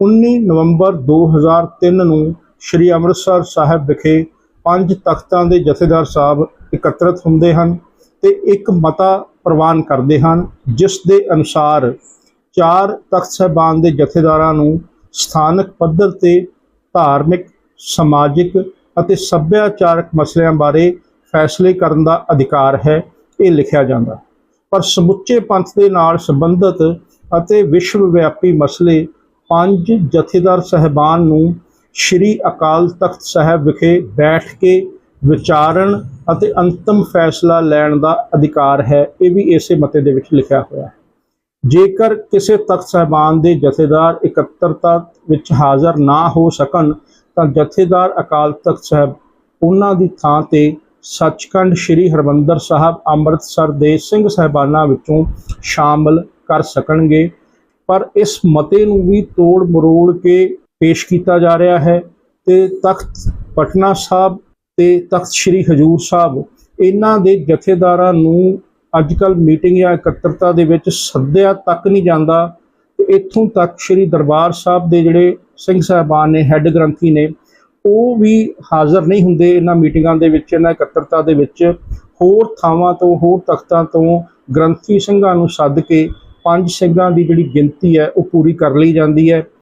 19 ਨਵੰਬਰ 2003 ਨੂੰ ਸ੍ਰੀ ਅੰਮ੍ਰਿਤਸਰ ਸਾਹਿਬ ਵਿਖੇ ਪੰਜ ਤਖਤਾਂ ਦੇ ਜਥੇਦਾਰ ਸਾਹਿਬ ਇਕੱਤਰਿਤ ਹੁੰਦੇ ਹਨ ਤੇ ਇੱਕ ਮਤਾ ਪ੍ਰਵਾਨ ਕਰਦੇ ਹਨ, ਜਿਸ ਦੇ ਅਨੁਸਾਰ ਚਾਰ ਤਖਤ ਸਾਹਿਬਾਨ ਦੇ ਜਥੇਦਾਰਾਂ ਨੂੰ ਸਥਾਨਕ ਪੱਧਰ ਤੇ ਧਾਰਮਿਕ, ਸਮਾਜਿਕ ਅਤੇ ਸੱਭਿਆਚਾਰਕ ਮਸਲਿਆਂ ਬਾਰੇ ਫੈਸਲੇ ਕਰਨ ਦਾ ਅਧਿਕਾਰ ਹੈ, ਇਹ ਲਿਖਿਆ ਜਾਂਦਾ। ਪਰ ਸਮੁੱਚੇ ਪੰਥ ਦੇ ਨਾਲ ਸੰਬੰਧਿਤ ਅਤੇ ਵਿਸ਼ਵ ਵਿਆਪੀ ਮਸਲੇ ਪੰਜ ਜਥੇਦਾਰ ਸਹਿਬਾਨ ਨੂੰ ਸ੍ਰੀ ਅਕਾਲ ਤਖਤ ਸਾਹਿਬ ਵਿਖੇ ਬੈਠ ਕੇ ਵਿਚਾਰਨ ਅਤੇ ਅੰਤਮ ਫੈਸਲਾ ਲੈਣ ਦਾ ਅਧਿਕਾਰ ਹੈ, ਇਹ ਵੀ ਇਸੇ ਮਤੇ ਦੇ ਵਿੱਚ ਲਿਖਿਆ ਹੋਇਆ ਹੈ। ਜੇਕਰ ਕਿਸੇ ਤਖਤ ਸਾਹਿਬਾਨ ਦੇ ਜਥੇਦਾਰ ਇਕੱਤਰਤਾ ਵਿੱਚ ਹਾਜ਼ਰ ਨਾ ਹੋ ਸਕਣ, ਤਾਂ ਜਥੇਦਾਰ ਅਕਾਲ ਤਖਤ ਸਾਹਿਬ ਉਹਨਾਂ ਦੀ ਥਾਂ ਤੇ ਸੱਚਖੰਡ ਸ੍ਰੀ ਹਰਮੰਦਰ ਸਾਹਿਬ ਅੰਮ੍ਰਿਤਸਰ ਦੇ ਸਿੰਘ ਸਾਹਿਬਾਨਾਂ ਵਿੱਚੋਂ ਸ਼ਾਮਲ ਕਰ ਸਕਣਗੇ। ਪਰ ਇਸ ਮਤੇ ਨੂੰ ਵੀ ਤੋੜ ਮਰੋੜ ਕੇ ਪੇਸ਼ ਕੀਤਾ ਜਾ ਰਿਹਾ ਹੈ ਤੇ ਤਖਤ ਪਟਨਾ ਸਾਹਿਬ ਤੇ ਤਖਤ ਸ੍ਰੀ ਹਜੂਰ ਸਾਹਿਬ ਇਹਨਾਂ ਦੇ ਜਥੇਦਾਰਾਂ ਨੂੰ ਅੱਜਕੱਲ ਮੀਟਿੰਗ ਜਾਂ ਇਕੱਤਰਤਾ ਦੇ ਵਿੱਚ ਸੱਦਿਆ ਤੱਕ ਨਹੀਂ ਜਾਂਦਾ ਤੇ ਇੱਥੋਂ ਤੱਕ ਸ੍ਰੀ ਦਰਬਾਰ ਸਾਹਿਬ ਦੇ ਜਿਹੜੇ ਸਿੰਘ ਸਾਹਿਬਾਨ ਨੇ, ਹੈੱਡ ਗ੍ਰੰਥੀ ਨੇ, ਉਹ ਵੀ ਹਾਜ਼ਰ ਨਹੀਂ ਹੁੰਦੇ ਇਹਨਾਂ ਮੀਟਿੰਗਾਂ ਦੇ ਵਿੱਚ, ਇਹਨਾਂ ਇਕੱਤਰਤਾ ਦੇ ਵਿੱਚ। ਹੋਰ ਥਾਵਾਂ ਤੋਂ, ਹੋਰ ਤਖਤਾਂ ਤੋਂ ਗ੍ਰੰਥੀ ਸਿੰਘਾਂ ਨੂੰ ਸੱਦ ਕੇ ਪੰਜ ਸਿੰਘਾਂ ਦੀ ਜਿਹੜੀ ਗਿਣਤੀ ਹੈ ਉਹ ਪੂਰੀ ਕਰ ਲਈ ਜਾਂਦੀ ਹੈ।